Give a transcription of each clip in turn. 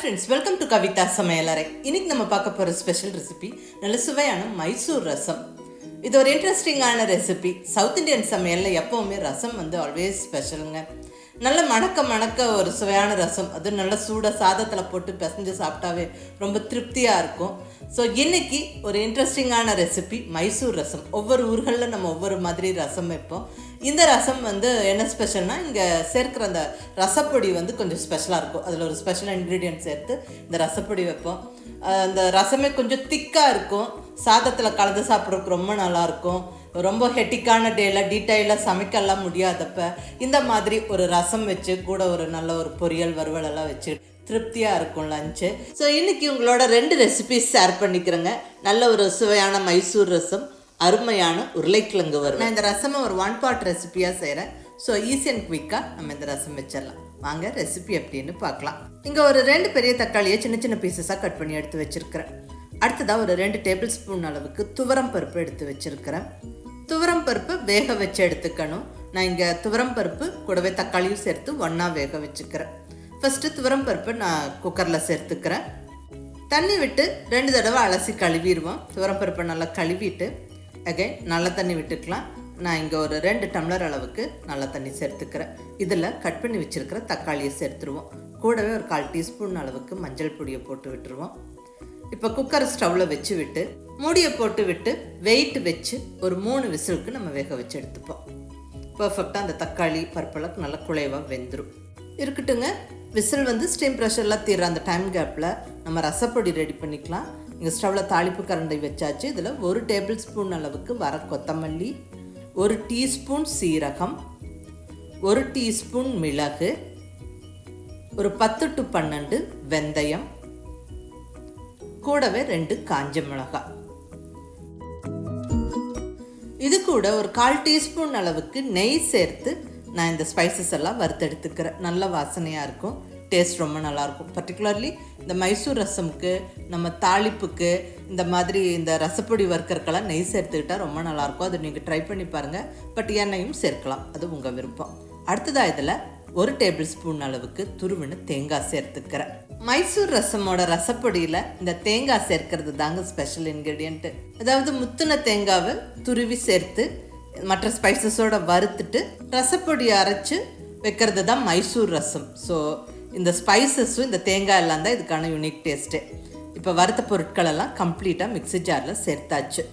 Friends welcome to Kavitha சமையலறை இன்னைக்கு நம்ம பார்க்க போகிற ஸ்பெஷல் ரெசிபி நல்ல சுவையான மைசூர் ரசம். இது ஒரு இன்ட்ரெஸ்டிங்கான ரெசிபி சவுத் இந்தியன் சமையலில் எப்போவுமே ரசம் வந்து ஆல்வேஸ் ஸ்பெஷலுங்க நல்ல மணக்க மணக்க ஒரு சுவையான ரசம். அது நல்ல சூடாக சாதத்தில் போட்டு பிசைஞ்சு சாப்பிட்டாவே ரொம்ப திருப்தியாக இருக்கும். ஸோ இன்னைக்கு ஒரு இன்ட்ரெஸ்டிங்கான ரெசிபி மைசூர் ரசம். ஒவ்வொரு ஊர்களில் நம்ம ஒவ்வொரு மாதிரி ரசம் வைப்போம். இந்த ரசம் வந்து என்ன ஸ்பெஷல்னா இங்கே சேர்க்குற அந்த ரசப்பொடி வந்து கொஞ்சம் ஸ்பெஷலாக இருக்கும். அதில் ஒரு ஸ்பெஷல் இன்க்ரீடியன்ட் சேர்த்து இந்த ரசப்பொடி வைப்போம். அந்த ரசமே கொஞ்சம் திக்காக இருக்கும். சாதத்தில் கலந்து சாப்பிட்றதுக்கு ரொம்ப நல்லாயிருக்கும். ரொம்ப ஹெட்டிக்கான டேயில் டீட்டெயிலாக சமைக்கலாம் முடியாதப்ப இந்த மாதிரி ஒரு ரசம் வச்சு கூட ஒரு நல்ல ஒரு பொரியல் வறுவலெல்லாம் வச்சு திருப்தியாக இருக்கும் லஞ்சு ஸோ இன்னைக்கு உங்களோட ரெண்டு ரெசிபிஸ் ஷேர் பண்ணிக்கிறேங்க. நல்ல ஒரு சுவையான மைசூர் ரசம் அருமையான உருளைக்கிழங்கு வரும் நான் இந்த ரசமை ஒரு ஒன் பார்ட் ரெசிபியாக செய்கிறேன் ஸோ ஈஸி அண்ட் குயிக்காக நம்ம இந்த ரசம் வச்சிடலாம். வாங்க ரெசிபி அப்படின்னு பார்க்கலாம். இங்கே ஒரு ரெண்டு பெரிய தக்காளியை சின்ன சின்ன பீசஸாக கட் பண்ணி எடுத்து வச்சிருக்கிறேன். அடுத்ததாக ஒரு ரெண்டு டேபிள் ஸ்பூன் அளவுக்கு துவரம் பருப்பு எடுத்து வச்சுருக்கிறேன். துவரம் பருப்பு வேக வச்சு எடுத்துக்கணும். நான் இங்கே துவரம் பருப்பு கூடவே தக்காளியும் சேர்த்து ஒன்றா வேக வச்சுக்கிறேன். ஃபஸ்ட்டு துவரம் பருப்பு நான் குக்கரில் சேர்த்துக்கிறேன். தண்ணி விட்டு ரெண்டு தடவை அலசி கழுவிடுவோம். துவரம் பருப்பை நல்லா கழுவிட்டு அகைன் நல்ல தண்ணி விட்டுக்கலாம். நான் இங்கே ஒரு ரெண்டு டம்ளர் அளவுக்கு நல்ல தண்ணி சேர்த்துக்கிறேன். இதில் கட் பண்ணி வச்சுருக்கிற தக்காளியை சேர்த்துருவோம். கூடவே ஒரு கால் டீஸ்பூன் அளவுக்கு மஞ்சள் பொடியை போட்டு விட்டுருவோம். இப்போ குக்கர் ஸ்டவ்வில் வச்சு விட்டு மூடியை போட்டு விட்டு வெயிட் வச்சு ஒரு மூணு விசிலுக்கு நம்ம வேக வச்சு எடுத்துப்போம். பர்ஃபெக்டாக அந்த தக்காளி பருப்பெல்லாம் நல்லா குழைவாக வெந்துடும் இருக்கட்டுங்க. விசில் வந்து ஸ்டீம் ப்ரெஷர்லாம் தீர்ற அந்த டைம் கேப்பில் நம்ம ரசப்பொடி ரெடி பண்ணிக்கலாம். இங்கே ஸ்டவ்வில் தாளிப்பு கரண்டை வச்சாச்சு. இதில் ஒரு டேபிள் ஸ்பூன் அளவுக்கு வர கொத்தமல்லி ஒரு டீஸ்பூன் சீரகம் ஒரு டீஸ்பூன் மிளகு ஒரு பத்து டு பன்னெண்டு வெந்தயம் கூடவே ரெண்டு காஞ்ச மிளகாய் இது கூட ஒரு கால் டீஸ்பூன் அளவுக்கு நெய் சேர்த்து நான் இந்த ஸ்பைசஸ் எல்லாம் வறுத்தெடுத்துக்கிறேன். நல்ல வாசனையாக இருக்கும். டேஸ்ட் ரொம்ப நல்லாயிருக்கும் பர்டிகுலர்லி இந்த மைசூர் ரசமுக்கு நம்ம தாளிப்புக்கு இந்த மாதிரி இந்த ரசப்பொடி வறுக்கறக்கெல்லாம் நெய் சேர்த்துக்கிட்டால் ரொம்ப நல்லாயிருக்கும் அது நீங்கள் ட்ரை பண்ணி பாருங்கள் பட் எண்ணெயும் சேர்க்கலாம். அது உங்கள் விருப்பம். அடுத்ததாக இதில் ஒரு டேபிள் ஸ்பூன் அளவுக்கு துருவின்னு தேங்காய் சேர்த்துக்கிறேன். மைசூர் ரசமோட ரசப்பொடியில் இந்த தேங்காய் சேர்க்கறது தாங்க ஸ்பெஷல் இன்க்ரீடியண்ட்டு அதாவது முத்துன தேங்காவை துருவி சேர்த்து மற்ற ஸ்பைசஸோட வறுத்துட்டு ரசப்பொடியை அரைச்சு வைக்கிறது தான் மைசூர் ரசம். ஸோ இந்த ஸ்பைசஸும் இந்த தேங்காய் எல்லாம் தான் இதுக்கான யூனிக் டேஸ்ட்டு இப்போ வறுத்த பொருட்களெல்லாம் கம்ப்ளீட்டாக மிக்ஸி ஜாரில் சேர்த்தாச்சு.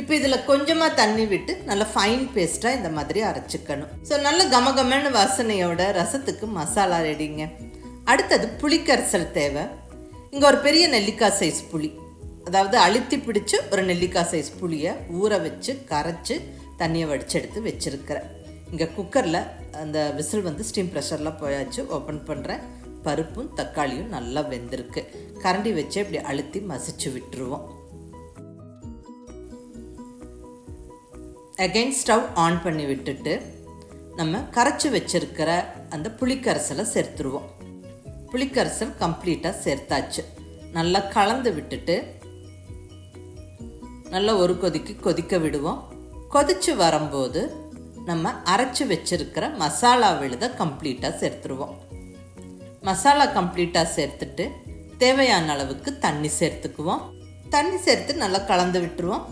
இப்போ இதில் கொஞ்சமாக தண்ணி விட்டு நல்லா ஃபைன் பேஸ்ட்டாக இந்த மாதிரி அரைச்சிக்கணும். ஸோ நல்ல கமகமன்னு வாசனையோட ரசத்துக்கு மசாலா ரெடிங்க அடுத்தது புளிக்கரைசல் தேவை. இங்கே ஒரு பெரிய நெல்லிக்காய் சைஸ் புளி. அதாவது அழுத்தி பிடிச்சு ஒரு நெல்லிக்காய் சைஸ் புளியை ஊற வச்சு கரைச்சி தண்ணியை வடிச்செடுத்து வச்சுருக்கிறேன். இங்கே குக்கரில் அந்த விசில் வந்து ஸ்டீம் ப்ரெஷரில் போயாச்சு ஓப்பன் பண்ணுறேன் பருப்பும் தக்காளியும் நல்லா வெந்திருக்கு. கரண்டி வச்சு இப்படி அழுத்தி மசிச்சு விட்டுருவோம். அகைன் ஸ்டவ் ஆன் பண்ணி விட்டுட்டு நம்ம கரைச்சி வச்சுருக்கிற அந்த புளிக்கரைசலை சேர்த்துருவோம். புளிக்கரைசல் கம்ப்ளீட்டாக சேர்த்தாச்சு. நல்லா கலந்து விட்டுட்டு நல்லா ஒரு கொதிக்கு கொதிக்க விடுவோம். கொதிச்சு வரும்போது நம்ம அரைச்சி வச்சிருக்கிற மசாலா விழுத கம்ப்ளீட்டாக சேர்த்துருவோம். மசாலா கம்ப்ளீட்டாக சேர்த்துட்டு தேவையான அளவுக்கு தண்ணி சேர்த்துக்குவோம். தண்ணி சேர்த்து நல்லா கலந்து விட்டுருவோம்.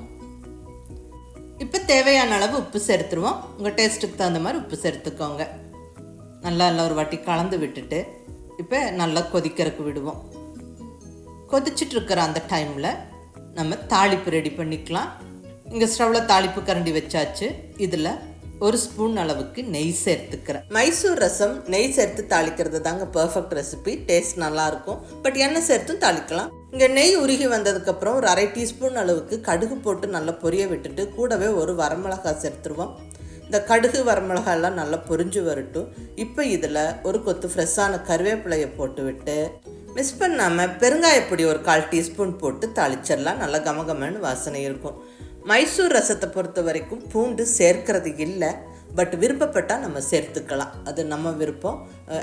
இப்போ தேவையான அளவு உப்பு சேர்த்துருவோம். உங்கள் டேஸ்ட்டுக்கு தகுந்த மாதிரி உப்பு சேர்த்துக்கோங்க. நல்லா நல்லா ஒரு வாட்டி கலந்து விட்டுட்டு இப்போ நல்லா கொதிக்கிறதுக்கு விடுவோம். கொதிச்சிட்ருக்கிற அந்த டைமில் நம்ம தாளிப்பு ரெடி பண்ணிக்கலாம். இங்கே ஸ்டவ்வில் தாளிப்பு கரண்டி வச்சாச்சு. இதில் ஒரு ஸ்பூன் அளவுக்கு நெய் சேர்த்துக்கிறேன். மைசூர் ரசம் நெய் சேர்த்து தாளிக்கிறது தாங்க பர்ஃபெக்ட் ரெசிபி டேஸ்ட் நல்லாயிருக்கும் பட் எண்ணெய் சேர்த்தும் தாளிக்கலாம். இங்கே நெய் உருகி வந்ததுக்கப்புறம் ஒரு அரை டீஸ்பூன் அளவுக்கு கடுகு போட்டு நல்லா பொரிய விட்டுட்டு கூடவே ஒரு வரமிளகாய் சேர்த்துருவோம். இந்த கடுகு வரமிளகாயெல்லாம் நல்லா பொரிஞ்சு வரட்டும். இப்போ இதில் ஒரு கொத்து ஃப்ரெஷ்ஷான கருவேப்பிலையை போட்டு விட்டு மிஸ் பண்ணாமல் பெருங்காயப்பொடி ஒரு கால் டீஸ்பூன் போட்டு தாளிச்சிடலாம். நல்லா கமகமன்னு வாசனை இருக்கும். மைசூர் ரசத்தை பொறுத்த வரைக்கும் பூண்டு சேர்க்கிறது இல்லை பட் விருப்பப்பட்டால் நம்ம சேர்த்துக்கலாம். அது நம்ம விருப்பம்.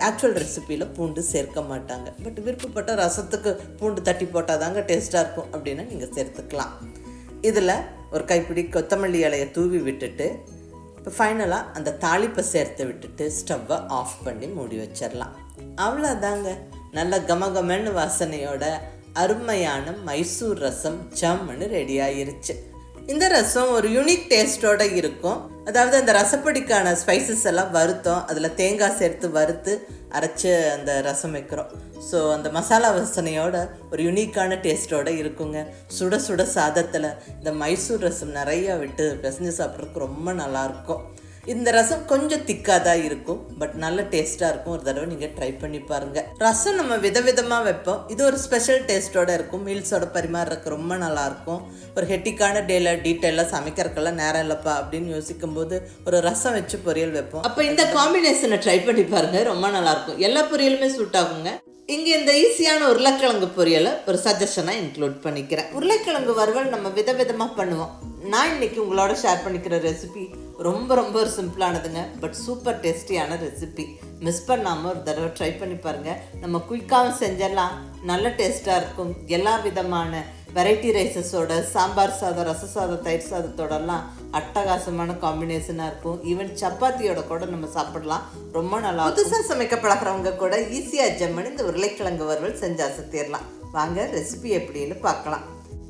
ஆக்சுவல் ரெசிப்பியில் பூண்டு சேர்க்க மாட்டாங்க. பட் விருப்பப்பட்ட ரசத்துக்கு பூண்டு தட்டி போட்டால் தாங்க டேஸ்ட்டாக இருக்கும் அப்படின்னா நீங்கள் சேர்த்துக்கலாம். இதில் ஒரு கைப்பிடி கொத்தமல்லி இலையை தூவி விட்டுட்டு இப்போ ஃபைனலாக அந்த தாளிப்பை சேர்த்து விட்டுட்டு ஸ்டவ்வை ஆஃப் பண்ணி மூடி வச்சிடலாம் அவ்வளோதாங்க நல்ல கமகமன்னு வாசனையோட அருமையான மைசூர் ரசம் ஜம்முன்னு ரெடி ஆயிருச்சு. இந்த ரசம் ஒரு யூனிக் டேஸ்டோட இருக்கும். அதாவது அந்த ரசப்பொடிக்கான ஸ்பைசஸ் எல்லாம் வறுத்தோம் அதில் தேங்காய் சேர்த்து வறுத்து அரைச்ச அந்த ரசம் வைக்கிறோம். ஸோ அந்த மசாலா வாசனையோட ஒரு யூனிக்கான டேஸ்ட்டோட இருக்குங்க. சுட சுட சாதத்தில் இந்த மைசூர் ரசம் நிறையா விட்டு பிசைஞ்சு சாப்பிட்றதுக்கு ரொம்ப நல்லாயிருக்கும் இந்த ரசம் கொஞ்சம் திக்காக தான் இருக்கும் பட் நல்ல டேஸ்ட்டாக இருக்கும். ஒரு தடவை நீங்கள் ட்ரை பண்ணி பாருங்கள் ரசம் நம்ம விதவிதமாக வைப்போம். இது ஒரு ஸ்பெஷல் டேஸ்ட்டோட இருக்கும். மீல்ஸோட பரிமாறுறதுக்கு ரொம்ப நல்லாயிருக்கும். ஒரு ஹெட்டிக்கான டேல டீட்டெயிலாக சமைக்கிறதுக்கெல்லாம் நேரம் இல்லைப்பா அப்படின்னு யோசிக்கும் போது ஒரு ரசம் வச்சு பொரியல் வைப்போம். அப்போ இந்த காம்பினேஷனை ட்ரை பண்ணி பாருங்கள் ரொம்ப நல்லாயிருக்கும். எல்லா பொரியலுமே சூட் ஆகுங்க. இங்கே இந்த ஈஸியான உருளைக்கிழங்கு பொரியலை ஒரு சஜஷனாக இன்க்ளூட் பண்ணிக்கிறேன். உருளைக்கிழங்கு வறுவல் நம்ம விதவிதமாக பண்ணுவோம். நான் இன்னைக்கு உங்களோட ஷேர் பண்ணிக்கிற ரெசிபி ரொம்ப ரொம்ப ஒரு சிம்பிளானதுங்க பட் சூப்பர் டேஸ்டியான ரெசிபி மிஸ் பண்ணாமல் ஒரு தடவை ட்ரை பண்ணி பாருங்கள் நம்ம குயிக்காகவும் செஞ்சிடலாம். நல்ல டேஸ்ட்டாக இருக்கும். எல்லா விதமான வெரைட்டி ரைஸஸோட சாம்பார் சாதம் ரச சாதம் தயிர் சாதத்தோடலாம் அட்டகாசமான காம்பினேஷனாக இருக்கும். ஈவன் சப்பாத்தியோட கூட நம்ம சாப்பிடலாம். ரொம்ப நல்லா புதுசாக சமைக்க பழகிறவங்க கூட ஈஸியாக ஜம்மன் இந்த உருளைக்கிழங்கு வறுவல் செஞ்சு அசத்திடலாம் வாங்க ரெசிபி எப்படின்னு பார்க்கலாம்.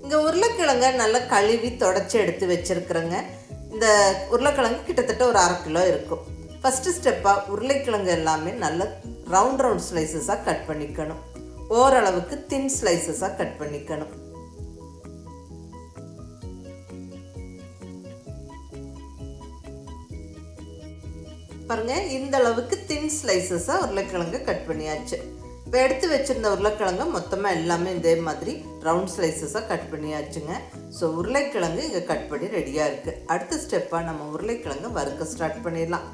இங்கே உருளைக்கிழங்க நல்லா கழுவி தொடச்சி எடுத்து வச்சுருக்குறேங்க. இந்த உருளைக்கிழங்கு கிட்டத்தட்ட ஒரு அரை கிலோ இருக்கும். ஃபஸ்ட்டு ஸ்டெப்பாக உருளைக்கிழங்கு எல்லாமே நல்ல ரவுண்ட் ரவுண்ட் ஸ்லைசஸாக கட் பண்ணிக்கணும். ஓரளவுக்கு தின் ஸ்லைசஸாக கட் பண்ணிக்கணும். பாருங்க இந்த அளவுக்கு தின் ஸ்லைசஸாக உருளைக்கிழங்கு கட் பண்ணியாச்சு. இப்போ எடுத்து வச்சுருந்த உருளைக்கிழங்கு மொத்தமாக எல்லாமே இதே மாதிரி ரவுண்ட் ஸ்லைசஸாக கட் பண்ணியாச்சுங்க. ஸோ உருளைக்கிழங்கு இங்கே கட் பண்ணி ரெடியாக இருக்குது அடுத்த ஸ்டெப்பாக நம்ம உருளைக்கிழங்கு வறுக்க ஸ்டார்ட் பண்ணிடலாம்.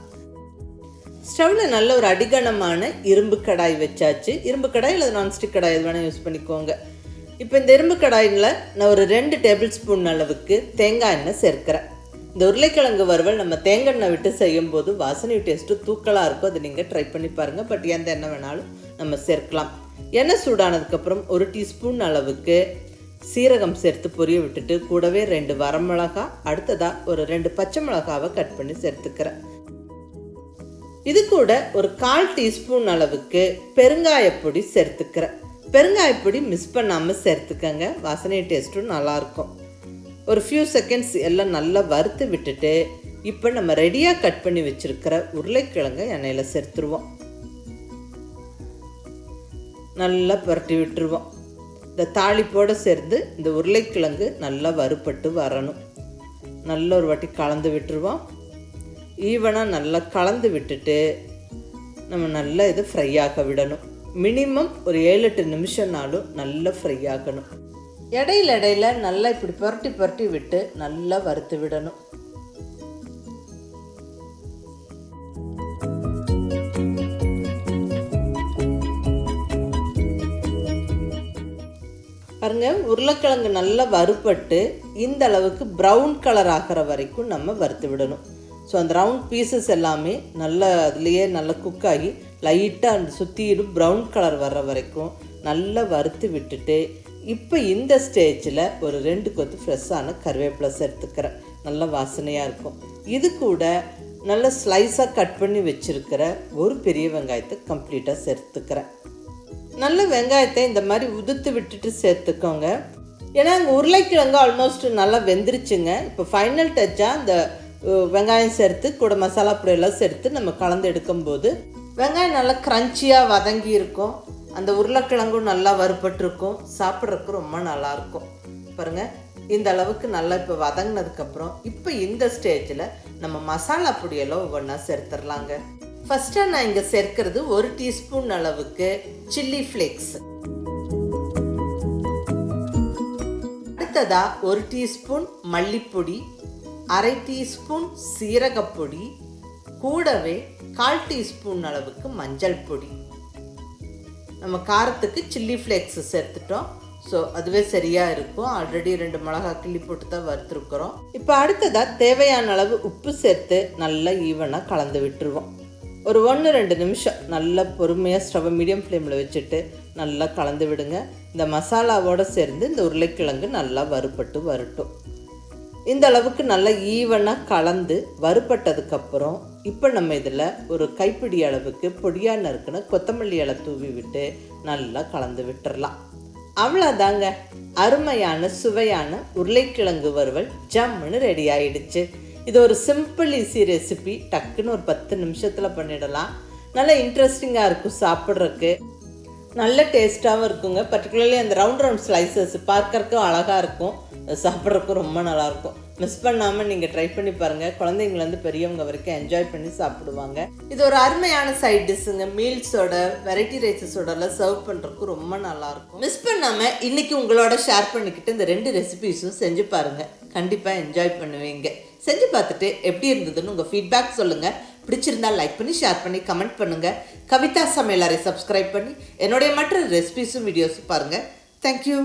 ஸ்டவ்வில் நல்ல ஒரு அடிகனமான இரும்பு கடாய் வச்சாச்சு. இரும்பு கடாய் இல்லை நான்ஸ்டிக் கடாய் எது வேணால் யூஸ் பண்ணிக்கோங்க. இப்போ இந்த இரும்பு கடாயில் நான் ஒரு ரெண்டு டேபிள் ஸ்பூன் அளவுக்கு தேங்காய் எண்ணெய் சேர்க்கிறேன். இந்த உருளைக்கிழங்கு வறுவல் நம்ம தேங்காய் விட்டு செய்யும்போது வாசனை டேஸ்ட்டு தூக்கலாக இருக்கும் அதை நீங்கள் ட்ரை பண்ணி பாருங்கள் பட் எந்த எண்ணெய் வேணாலும் நம்ம சேர்க்கலாம். எண்ணெய் சூடானதுக்கப்புறம் ஒரு டீஸ்பூன் அளவுக்கு சீரகம் சேர்த்து பொரிய விட்டுட்டு கூடவே ரெண்டு வரமிளகா அடுத்ததாக ஒரு ரெண்டு பச்சை மிளகாவை கட் பண்ணி சேர்த்துக்கிறேன். இது கூட ஒரு கால் டீஸ்பூன் அளவுக்கு பெருங்காயப்பொடி சேர்த்துக்கிறேன். பெருங்காயப்பொடி மிஸ் பண்ணாமல் சேர்த்துக்கங்க. வாசனை டேஸ்ட்டும் நல்லாயிருக்கும் ஒரு ஃபியூ செகண்ட்ஸ் எல்லாம் நல்லா வறுத்து விட்டுட்டு இப்போ நம்ம ரெடியாக கட் பண்ணி வச்சுருக்கிற உருளைக்கிழங்கை எண்ணெயில் சேர்த்துருவோம். நல்லா புரட்டி விட்டுருவோம். இந்த தாளிப்போடு சேர்ந்து இந்த உருளைக்கிழங்கு நல்லா வறுப்பட்டு வரணும். நல்ல ஒரு வாட்டி கலந்து விட்டுருவோம். ஈவனாக நல்லா கலந்து விட்டுட்டு நம்ம நல்லா இது ஃப்ரை ஆக விடணும். மினிமம் ஒரு ஏழு எட்டு நிமிஷம்னாலும் நல்லா ஃப்ரை ஆகணும். இடையில இடையில நல்லா இப்படி புரட்டி புரட்டி விட்டு நல்லா வறுத்து விடணும். பாருங்க உருளைக்கிழங்கு நல்லா வறுப்பட்டு இந்த அளவுக்கு ப்ரௌன் கலர் ஆகிற வரைக்கும் நம்ம வறுத்து விடணும். ஸோ அந்த ரவுண்ட் பீசஸ் எல்லாமே நல்லா அதுலேயே நல்லா குக் ஆகி லைட்டாக அந்த சுற்றிடும் ப்ரௌன் கலர் வர்ற வரைக்கும் நல்லா வறுத்து விட்டுட்டு இப்போ இந்த ஸ்டேஜில் ஒரு ரெண்டு கொத்து ஃப்ரெஷ்ஷான கருவேப்பிலை சேர்த்துக்கிறேன். நல்ல வாசனையாக இருக்கும். இது கூட நல்ல ஸ்லைஸாக கட் பண்ணி வச்சுருக்கிற ஒரு பெரிய வெங்காயத்தை கம்ப்ளீட்டாக சேர்த்துக்கிறேன். நல்ல வெங்காயத்தை இந்த மாதிரி உதுத்து விட்டுட்டு சேர்த்துக்கோங்க. ஏன்னா அங்கே உருளைக்கிழங்கு ஆல்மோஸ்ட் நல்லா வெந்துருச்சுங்க. இப்போ ஃபைனல் டச்சாக அந்த வெங்காயம் சேர்த்து கூட மசாலா பொடியெல்லாம் சேர்த்து நம்ம கலந்து எடுக்கும்போது வெங்காயம் நல்லா க்ரன்ச்சியாக வதங்கி இருக்கும். அந்த உருளைக்கிழங்கும் நல்லா வறுபட்டிருக்கும். சாப்பிட்றதுக்கு ரொம்ப நல்லாயிருக்கும். பாருங்கள் இந்த அளவுக்கு நல்லா இப்போ வதங்கினதுக்கப்புறம் இப்போ இந்த ஸ்டேஜில் நம்ம மசாலா பொடியெல்லாம் ஒவ்வொன்றா சேர்த்துடலாங்க ஃபஸ்ட்டாக நான் இங்கே சேர்க்கறது ஒரு டீஸ்பூன் அளவுக்கு சில்லி ஃப்ளேக்ஸ் அடுத்ததாக ஒரு டீஸ்பூன் மல்லிப்பொடி அரை டீஸ்பூன் சீரகப்பொடி கூடவே கால் டீஸ்பூன் அளவுக்கு மஞ்சள் பொடி. நம்ம காரத்துக்கு சில்லி ஃப்ளேக்ஸ் சேர்த்துட்டோம். ஸோ அதுவே சரியாக இருக்கும். ஆல்ரெடி ரெண்டு மிளகா கிள்ளி போட்டு தான் வறுத்துருக்குறோம். இப்போ அடுத்ததாக தேவையான அளவு உப்பு சேர்த்து நல்லா ஈவனாக கலந்து விட்டுருவோம். ஒரு ஒன்று ரெண்டு நிமிஷம் நல்லா பொறுமையாக ஸ்டவ் மீடியம் ஃப்ளேமில் வச்சுட்டு நல்லா கலந்து விடுங்க. இந்த மசாலாவோடு சேர்ந்து இந்த உருளைக்கிழங்கு நல்லா வறுபட்டு வரட்டும். இந்த அளவுக்கு நல்லா ஈவனாக கலந்து வறுபட்டதுக்கப்புறம் இப்போ நம்ம இதில் ஒரு கைப்பிடி அளவுக்கு பொடியாக நறுக்குன்னு கொத்தமல்லி இலை தூவி விட்டு நல்லா கலந்து விட்டுறலாம். அவ்வளோதாங்க. அருமையான சுவையான உருளைக்கிழங்கு வறுவல் ஜம்முன்னு ரெடி ஆயிடுச்சு. இது ஒரு சிம்பிள் ஈஸி ரெசிபி டக்குன்னு ஒரு பத்து நிமிஷத்தில் பண்ணிடலாம். நல்லா இன்ட்ரெஸ்டிங்காக இருக்கும் சாப்பிட்றதுக்கு. நல்ல டேஸ்ட்டாகவும் இருக்குங்க. பர்டிகுலர்லி அந்த ரவுண்ட் ரவுண்ட் ஸ்லைசஸ் பார்க்கறக்கும் அழகாக இருக்கும். சாப்பிட்றதுக்கும் ரொம்ப நல்லாயிருக்கும் மிஸ் பண்ணாமல் நீங்கள் ட்ரை பண்ணி பாருங்கள் குழந்தைங்கலேருந்து பெரியவங்க வரைக்கும் என்ஜாய் பண்ணி சாப்பிடுவாங்க. இது ஒரு அருமையான சைட் டிஷ்ஷுங்க மீல்ஸோட வெரைட்டி ரைஸஸோடலாம் சர்வ் பண்ணுறதுக்கு ரொம்ப நல்லாயிருக்கும். மிஸ் பண்ணாமல் இன்றைக்கி உங்களோட ஷேர் பண்ணிக்கிட்டு இந்த ரெண்டு ரெசிபீஸும் செஞ்சு பாருங்கள் கண்டிப்பாக என்ஜாய் பண்ணுவீங்க. செஞ்சு பார்த்துட்டு எப்படி இருந்ததுன்னு உங்கள் ஃபீட்பேக் சொல்லுங்கள் பிடிச்சிருந்தா லைக் பண்ணி ஷேர் பண்ணி கமெண்ட் பண்ணுங்கள் கவிதா சமையலரை சப்ஸ்கிரைப் பண்ணி என்னுடைய மற்ற ரெசிபிஸும் வீடியோஸும் பாருங்கள் தேங்க்யூ